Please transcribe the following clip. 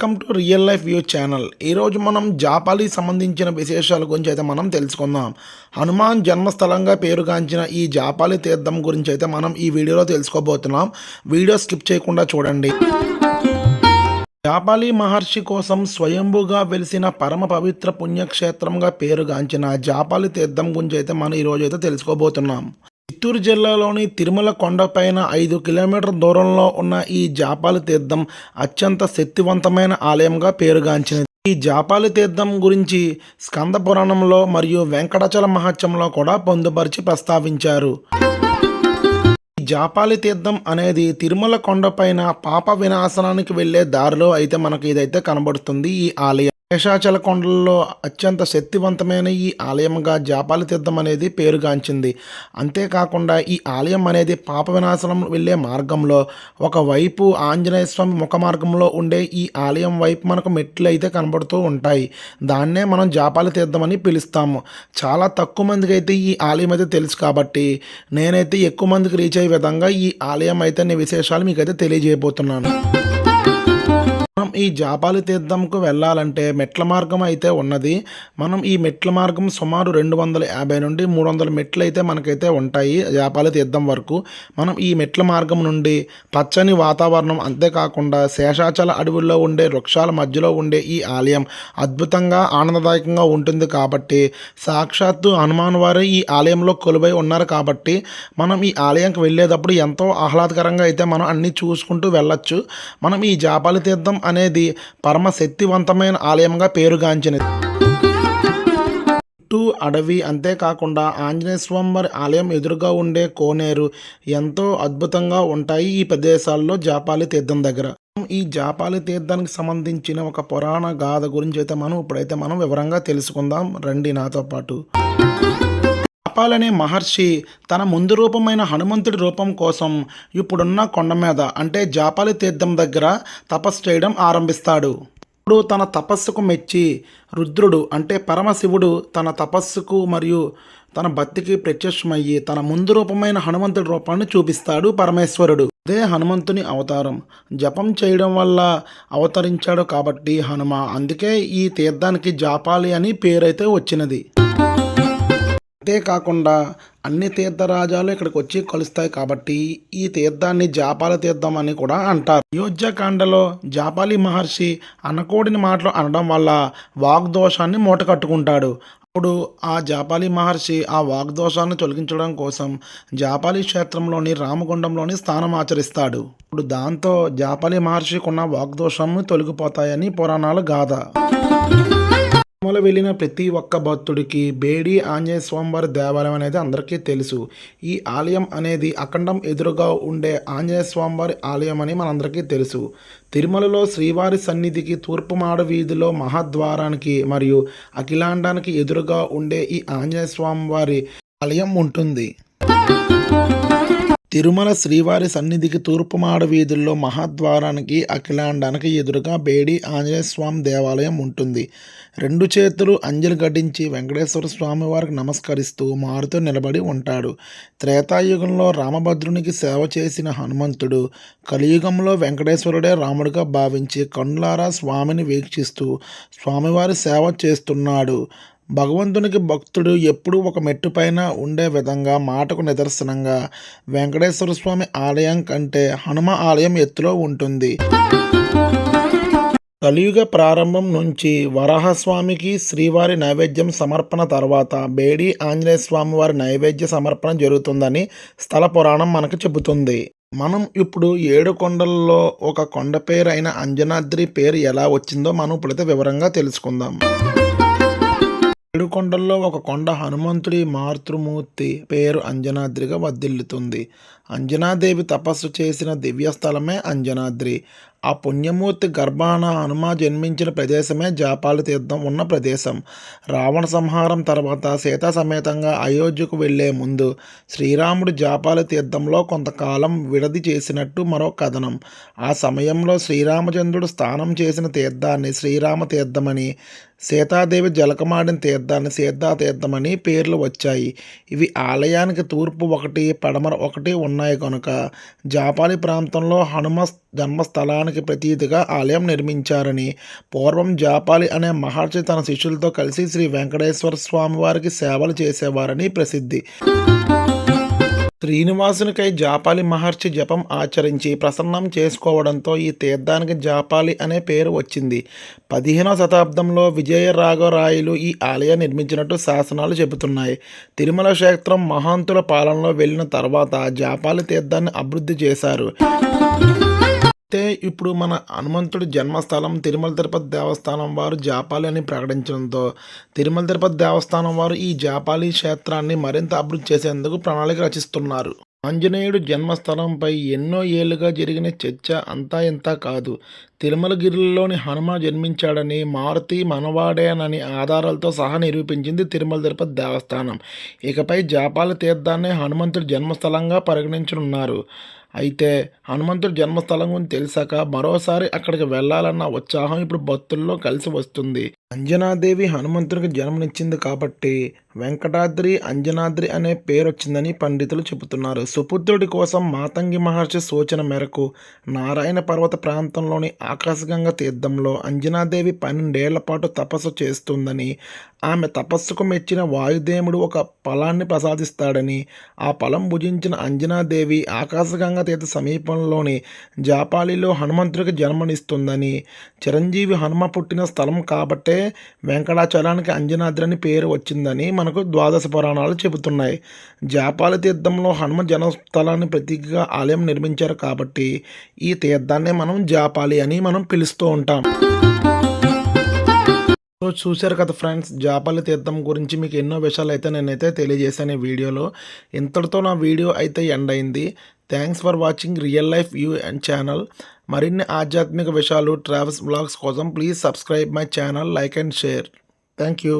Welcome to real life view channel ఈరోజు మనం జాపాలి సంబంధించిన విశేషాల గురించి అయితే మనం తెలుసుకుందాం. హనుమాన్ జన్మస్థలంగా పేరుగాంచిన ఈ జాపాలి తీర్థం గురించి అయితే మనం ఈ వీడియోలో తెలుసుకోబోతున్నాం. వీడియో స్కిప్ చేయకుండా చూడండి. జాపాలి మహర్షి కోసం స్వయంభుగా వెలిసిన పరమ పవిత్ర పుణ్యక్షేత్రంగా పేరుగాంచిన జాపాలి తీర్థం గురించి అయితే మనం ఈరోజు అయితే తెలుసుకోబోతున్నాం. చిత్తూరు జిల్లాలోని తిరుమల కొండపైన ఐదు కిలోమీటర్ దూరంలో ఉన్న ఈ జాపాలి తీర్థం అత్యంత శక్తివంతమైన ఆలయంగా పేరుగాంచినది ఈ జాపాలి తీర్థం గురించి స్కంద పురాణంలో మరియు వెంకటాచల మహత్యంలో కూడా పొందుపరిచి ప్రస్తావించారు. ఈ జాపాలి తీర్థం అనేది తిరుమల కొండపైన పాప వినాశనానికి వెళ్ళే దారిలో అయితే మనకు ఇదైతే కనబడుతుంది ఈ ఆలయం. శేషాచల కొండల్లో అత్యంత శక్తివంతమైన ఈ ఆలయంగా జాపాలి తీర్థం అనేది పేరుగాంచింది. అంతేకాకుండా ఈ ఆలయం అనేది పాప వినాశనం వెళ్ళే మార్గంలో ఒకవైపు ఆంజనేయ స్వామి ముఖ మార్గంలో ఉండే ఈ ఆలయం వైపు మనకు మెట్లు అయితే కనబడుతూ ఉంటాయి. దాన్నే మనం జాపాలి తీర్థం అని పిలుస్తాము. చాలా తక్కువ మందికి అయితే ఈ ఆలయం అయితే తెలుసు కాబట్టి నేనైతే ఎక్కువ మందికి రీచ్ అయ్యే విధంగా ఈ ఆలయం అయితే అనే విశేషాలు మీకైతే తెలియజేయబోతున్నాను. మనం ఈ జాపాలి తీర్థంకు వెళ్ళాలంటే మెట్ల మార్గం అయితే ఉన్నది. మనం ఈ మెట్ల మార్గం సుమారు రెండు వందల యాభై నుండి మూడు వందల మెట్లు అయితే మనకైతే ఉంటాయి జాపాలి తీర్థం వరకు. మనం ఈ మెట్ల మార్గం నుండి పచ్చని వాతావరణం అంతేకాకుండా శేషాచల అడవుల్లో ఉండే వృక్షాల మధ్యలో ఉండే ఈ ఆలయం అద్భుతంగా ఆనందదాయకంగా ఉంటుంది కాబట్టి సాక్షాత్తు హనుమాన్ వారే ఈ ఆలయంలో కొలువై ఉన్నారు కాబట్టి మనం ఈ ఆలయంకి వెళ్ళేటప్పుడు ఎంతో ఆహ్లాదకరంగా అయితే మనం అన్నీ చూసుకుంటూ వెళ్ళొచ్చు. మనం ఈ జాపాలి తీర్థం అనేది పరమ శక్తివంతమైన ఆలయంగా పేరుగాంచినది. చుట్టూ అడవి అంతేకాకుండా ఆంజనేయ స్వామివారి ఆలయం ఎదురుగా ఉండే కోనేరు ఎంతో అద్భుతంగా ఉంటాయి ఈ ప్రదేశాల్లో జాపాలి తీర్థం దగ్గర. ఈ జాపాలి తీర్థానికి సంబంధించిన ఒక పురాణ గాథ గురించి అయితే మనం ఇప్పుడైతే మనం వివరంగా తెలుసుకుందాం. రండి నాతో పాటు. జాపాలనే మహర్షి తన ముందు రూపమైన హనుమంతుడి రూపం కోసం ఇప్పుడున్న కొండ మీద అంటే జాపాలి తీర్థం దగ్గర తపస్సు చేయడం ఆరంభిస్తాడు. ఇప్పుడు తన తపస్సుకు మెచ్చి రుద్రుడు అంటే పరమశివుడు తన తపస్సుకు మరియు తన భక్తికి ప్రత్యక్షమయ్యి తన ముందు రూపమైన హనుమంతుడి రూపాన్ని చూపిస్తాడు పరమేశ్వరుడు. అదే హనుమంతుని అవతారం. జపం చేయడం వల్ల అవతరించాడు కాబట్టి హనుమ. అందుకే ఈ తీర్థానికి జాపాలి అని పేరైతే వచ్చినది. అంతేకాకుండా అన్ని తీర్థరాజాలు ఇక్కడికి వచ్చి కలుస్తాయి కాబట్టి ఈ తీర్థాన్ని జాపాల తీర్థం అని కూడా అంటారు. అయోధ్యకాండలో జాపాలి మహర్షి అనకూడని మాటలు అనడం వల్ల వాగ్దోషాన్ని మూట కట్టుకుంటాడు. అప్పుడు ఆ జాపాలి మహర్షి ఆ వాగ్దోషాన్ని తొలగించడం కోసం జాపాలి క్షేత్రంలోని రామగుండంలోని స్థానం ఆచరిస్తాడు. ఇప్పుడు దాంతో జాపాలి మహర్షికున్న వాగ్దోషము వాగ్దోషం తొలగిపోతాయని పురాణాల గాథ. తిరుమల వెళ్ళిన ప్రతి ఒక్క భక్తుడికి బేడి ఆంజనేయ స్వామివారి దేవాలయం అనేది అందరికీ తెలుసు. ఈ ఆలయం అనేది అఖండం ఎదురుగా ఉండే ఆంజనేయ స్వామివారి ఆలయం అని మనందరికీ తెలుసు. తిరుమలలో శ్రీవారి సన్నిధికి తూర్పు మాడ వీధిలో మహాద్వారానికి మరియు అఖిలాండానికి ఎదురుగా ఉండే ఈ ఆంజనేయ స్వామివారి ఆలయం ఉంటుంది. తిరుమల శ్రీవారి సన్నిధికి తూర్పు మాడ వీధుల్లో మహాద్వారానికి అఖిలాండానికి ఎదురుగా బేడి ఆంజనేయ స్వామి దేవాలయం ఉంటుంది. రెండు చేతులు అంజలి గడించి వెంకటేశ్వర స్వామి వారికి నమస్కరిస్తూ మారుతూ నిలబడి ఉంటాడు. త్రేతాయుగంలో రామభద్రునికి సేవ చేసిన హనుమంతుడు కలియుగంలో వెంకటేశ్వరుడే రాముడిగా భావించి కండ్లారా స్వామిని వీక్షిస్తూ స్వామివారి సేవ చేస్తున్నాడు. భగవంతునికి భక్తుడు ఎప్పుడూ ఒక మెట్టు పైన ఉండే విధంగా మాటకు నిదర్శనంగా వెంకటేశ్వర స్వామి ఆలయం కంటే హనుమ ఆలయం ఎత్తులో ఉంటుంది. కలియుగ ప్రారంభం నుంచి వరాహస్వామికి శ్రీవారి నైవేద్యం సమర్పణ తర్వాత బేడి ఆంజనేయ స్వామి వారి నైవేద్య సమర్పణ జరుగుతుందని స్థల పురాణం మనకు చెబుతుంది. మనం ఇప్పుడు ఏడు కొండల్లో ఒక కొండ పేరు అయిన అంజనాద్రి పేరు ఎలా వచ్చిందో మనం ఇప్పుడైతే వివరంగా తెలుసుకుందాం. ఏడు కొండల్లో ఒక కొండ హనుమంతుడి మాతృమూర్తి పేరు అంజనాద్రిగా వర్ధిల్లుతుంది. అంజనాదేవి తపస్సు చేసిన దివ్యస్థలమే అంజనాద్రి. ఆ పుణ్యమూర్తి గర్భాన హనుమ జన్మించిన ప్రదేశమే జాపాలి తీర్థం ఉన్న ప్రదేశం. రావణ సంహారం తర్వాత సీతా సమేతంగా అయోధ్యకు వెళ్ళే ముందు శ్రీరాముడు జాపాలి తీర్థంలో కొంతకాలం విడది చేసినట్టు మరో కథనం. ఆ సమయంలో శ్రీరామచంద్రుడు స్నానం చేసిన తీర్థాన్ని శ్రీరామ తీర్థమని సీతాదేవి జలకమాడిన తీర్థాన్ని సీతా తీర్థమని పేర్లు వచ్చాయి. ఇవి ఆలయానికి తూర్పు ఒకటి పడమర ఒకటి ఉన్న ఉన్నాయి. కనుక జాపాలి ప్రాంతంలో హనుమ జన్మస్థలానికి ప్రతీతిగా ఆలయం నిర్మించారని పూర్వం జాపాలి అనే మహర్షి తన శిష్యులతో కలిసి శ్రీ వెంకటేశ్వర స్వామి వారికి సేవలు చేసేవారని ప్రసిద్ధి. శ్రీనివాసునికై జాపాలి మహర్షి జపం ఆచరించి ప్రసన్నం చేసుకోవడంతో ఈ తీర్థానికి జాపాలి అనే పేరు వచ్చింది. పదిహేనవ శతాబ్దంలో విజయరాఘవరాయలు ఈ ఆలయం నిర్మించినట్టు శాసనాలు చెబుతున్నాయి. తిరుమల క్షేత్రం మహాంతుల పాలనలో వెళ్ళిన తర్వాత జాపాలి తీర్థాన్ని అభివృద్ధి చేశారు. అయితే ఇప్పుడు మన హనుమంతుడి జన్మస్థలం తిరుమల తిరుపతి దేవస్థానం వారు జాపాలి అని ప్రకటించడంతో తిరుమల తిరుపతి దేవస్థానం వారు ఈ జాపాలి క్షేత్రాన్ని మరింత అభివృద్ధి చేసేందుకు ప్రణాళిక రచిస్తున్నారు. ఆంజనేయుడు జన్మస్థలంపై ఎన్నో ఏళ్ళుగా జరిగిన చర్చ అంతా ఇంత కాదు. తిరుమలగిరిలోని హనుమ జన్మించాడని మారుతి మనవాడేనని ఆధారాలతో సహా నిరూపించింది తిరుమల తిరుపతి దేవస్థానం. ఇకపై జాపాలి తీర్థాన్ని హనుమంతుడి జన్మస్థలంగా పరిగణించనున్నారు. అయితే హనుమంతుడి జన్మస్థలం గురించి తెలిసాక మరోసారి అక్కడికి వెళ్ళాలన్న ఉత్సాహం ఇప్పుడు భక్తుల్లో కలిసి వస్తుంది. అంజనాదేవి హనుమంతుడికి జన్మనిచ్చింది కాబట్టి వెంకటాద్రి అంజనాద్రి అనే పేరు వచ్చిందని పండితులు చెబుతున్నారు. సుపుత్రుడి కోసం మాతంగి మహర్షి సూచన మేరకు నారాయణ పర్వత ప్రాంతంలోని ఆకాశగంగ తీర్థంలో అంజనాదేవి పన్నెండేళ్ళ పాటు తపస్సు చేస్తుందని ఆమె తపస్సుకు మెచ్చిన వాయుదేవుడు ఒక ఫలాన్ని ప్రసాదిస్తాడని ఆ ఫలం భుజించిన అంజనాదేవి ఆకాశగంగ తీర్థ సమీపంలోని జాపాలిలో హనుమంతుడికి జన్మనిస్తుందని. చిరంజీవి హనుమ పుట్టిన స్థలం కాబట్టే వెంకటాచలానికి అంజనాద్రి అని పేరు వచ్చిందని మనకు ద్వాదశ పురాణాలు చెబుతున్నాయి. జాపాలి తీర్థంలో హనుమ జన్మస్థలాన్ని ప్రతీకగా ఆలయం నిర్మించారు కాబట్టి ఈ తీర్థాన్ని మనం జాపాలి అని మనం పిలుస్తూ ఉంటాం. సో చూశారు కదా ఫ్రెండ్స్ జాపాలి తీర్థం గురించి మీకు ఎన్నో విషయాలు అయితే నేనైతే తెలియజేశాను ఈ వీడియోలో. ఇంతటితో నా వీడియో అయితే ఎండ్ అయింది. Thanks for watching real life view and channel మరిన్ని ఆధ్యాత్మిక విషయాలు ట్రావెల్స్ బ్లాగ్స్ కోసం please subscribe my channel like and share thank you